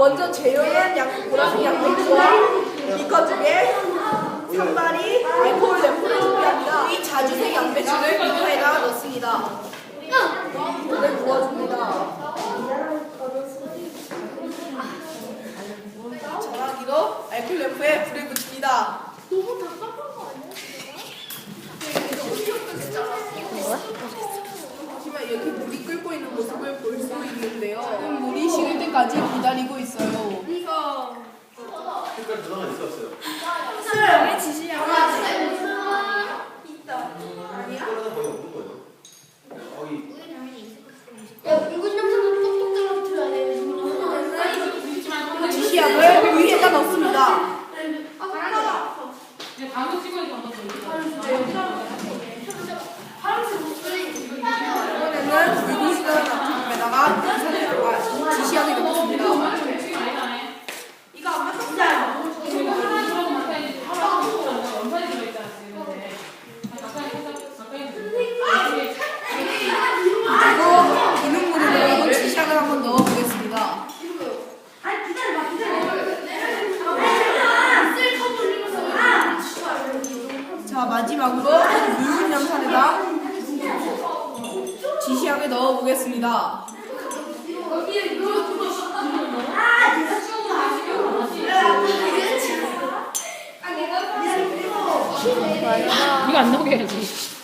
먼저 재료는 양, 보라색 양배추와 이것 중에 산발이 알코올 램프를 준비합니다. 이 자주색 양배추를 비타에다가 넣습니다. 물에 부어줍니다. 전화기로 알코올 램프에 불을 붙입니다. 하지만 여기 물이 끓고 있는 모습을 볼 수 있는데요. 물이 식을 때까지 기다리고 있어요. 색깔 있었어요. 왜 지시야? 색깔은 거의 없는 거예요. 거의 지시약을 위에다 넣습니다. 자 마지막으로 묽은 염산에다 지시하게 넣어보겠습니다. 이거 안 나오게 해야지.